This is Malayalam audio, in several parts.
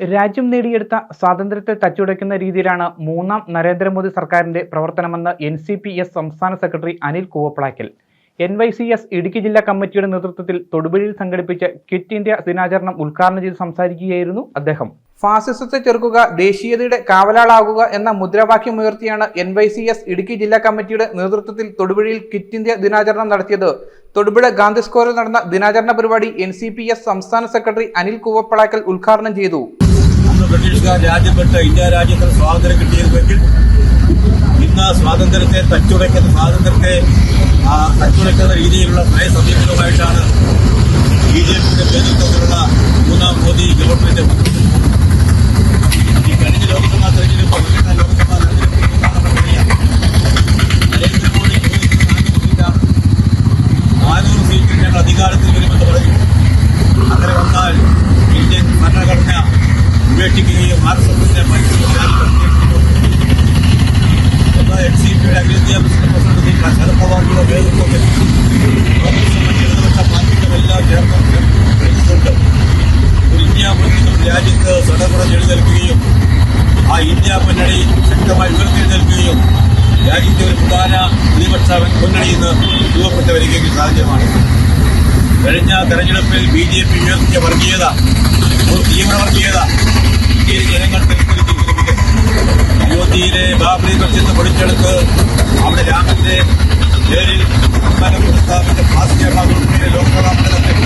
രാജ്യം നേടിയെടുത്ത സ്വാതന്ത്ര്യത്തെ തച്ചുടയ്ക്കുന്ന രീതിയിലാണ് മൂന്നാം നരേന്ദ്രമോദി സർക്കാരിന്റെ പ്രവർത്തനമെന്ന് എൻ സി പി എസ് സംസ്ഥാന secretary Anil Koovappalakkal N Y C S Idukki ജില്ലാ കമ്മിറ്റിയുടെ നേതൃത്വത്തിൽ തൊടുപുഴയിൽ സംഘടിപ്പിച്ച ക്വിറ്റ് ഇന്ത്യ ദിനാചരണം ഉദ്ഘാടനം ചെയ്ത് സംസാരിക്കുകയായിരുന്നു അദ്ദേഹം. ഫാസിസത്തെ ചെറുക്കുക ദേശീയതയുടെ കാവലാളാകുക എന്ന മുദ്രാവാക്യമുയർത്തിയാണ് N Y C S Idukki ജില്ലാ കമ്മിറ്റിയുടെ നേതൃത്വത്തിൽ തൊടുപുഴയിൽ ക്വിറ്റ് ഇന്ത്യ ദിനാചരണം നടത്തിയത്. തൊടുപുഴ ഗാന്ധി സ്ക്വയറിൽ നടന്ന ദിനാചരണ പരിപാടി എൻ സി പി എസ് സംസ്ഥാന സെക്രട്ടറി അനിൽ കൂവപ്പളാക്കൽ ഉദ്ഘാടനം ചെയ്തു. ബ്രിട്ടീഷുകാർ രാജ്യപ്പെട്ട് ഇന്ത്യ രാജ്യത്തിന് സ്വാതന്ത്ര്യം കിട്ടിയിരുന്നെങ്കിൽ ഇന്ന് സ്വാതന്ത്ര്യത്തെ തച്ചുടയ്ക്കുന്ന സ്വാതന്ത്ര്യത്തെ തച്ചുടയ്ക്കുന്ന രീതിയിലുള്ള നയ സമീപനവുമായിട്ടാണ് ബി ജെ പിയുടെ നേതൃത്വത്തിലുള്ള മൂന്നാം മോദി ഗവൺമെന്റ് ഈ കഴിഞ്ഞ ലോക്സഭാ തെരഞ്ഞെടുപ്പ് ലോക്സഭാ തെരഞ്ഞെടുപ്പ് നരേന്ദ്രമോദി നാനൂറ് സീറ്റിൽ ഞങ്ങൾ അധികാരത്തിൽ വരുമെന്ന് അങ്ങനെ വന്നാൽ ഇന്ത്യൻ ഭരണഘടന ഉപേക്ഷിക്കുകയും ആർ എസ് എസിന്റെ എൻ സി പിയുടെ അഖിലേന്ത്യാ പ്രസിഡന്റ് ശരത് ഒരു ഇന്ത്യ മുന്നണി രാജ്യത്ത് സടപുറം ആ ഇന്ത്യ ശക്തമായി ഉയർത്തെഴുന്നേൽക്കുകയും രാജ്യത്തെ ഒരു പ്രധാന പ്രതിപക്ഷ മുന്നണിയിൽ നിന്ന് രൂപപ്പെട്ടു വരികയും കഴിഞ്ഞ തെരഞ്ഞെടുപ്പിൽ ബി ജെ പി ഉയർത്തിയ വർഗീയത ഒരു തീവ്ര വർഗീയത ഇന്ത്യയിലെ ജനങ്ങൾ അയോധ്യയിലെ ബാബറി മസ്ജിദ് പൊടിച്ചെടുത്ത് അവിടെ രാമന്റെ പേരിൽ സ്ഥാപിച്ച ഭാസ്കരയുടെ ലോക്സഭാ മണ്ഡലത്തിൽ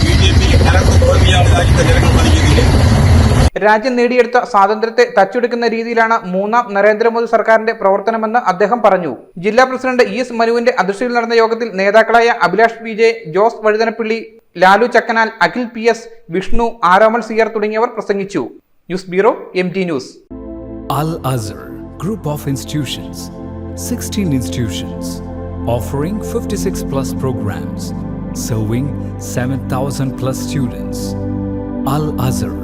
ബി ജെ പി ഭരണ തോൽവിയാണ് രാജ്യത്തെ ജനങ്ങൾ നൽകിയത് രാജ്യം നേടിയെടുത്ത സ്വാതന്ത്ര്യത്തെ തച്ചെടുക്കുന്ന രീതിയിലാണ് മൂന്നാം നരേന്ദ്രമോദി സർക്കാരിന്റെ പ്രവർത്തനമെന്ന് അദ്ദേഹം പറഞ്ഞു. ജില്ലാ പ്രസിഡന്റ് ഇ എസ് മനുവിന്റെ അധ്യക്ഷതയിൽ നടന്ന യോഗത്തിൽ നേതാക്കളായ Abhilash P J Jose Vazhuthanappilly Lalu Chakkanal Akhil P S Vishnu Aromal Siyar തുടങ്ങിയവർ പ്രസംഗിച്ചു. News bureau M T news. Al Azhar group of institutions 16 fifty offering 56 plus programs, serving 7,000 plus students. Al Azhar,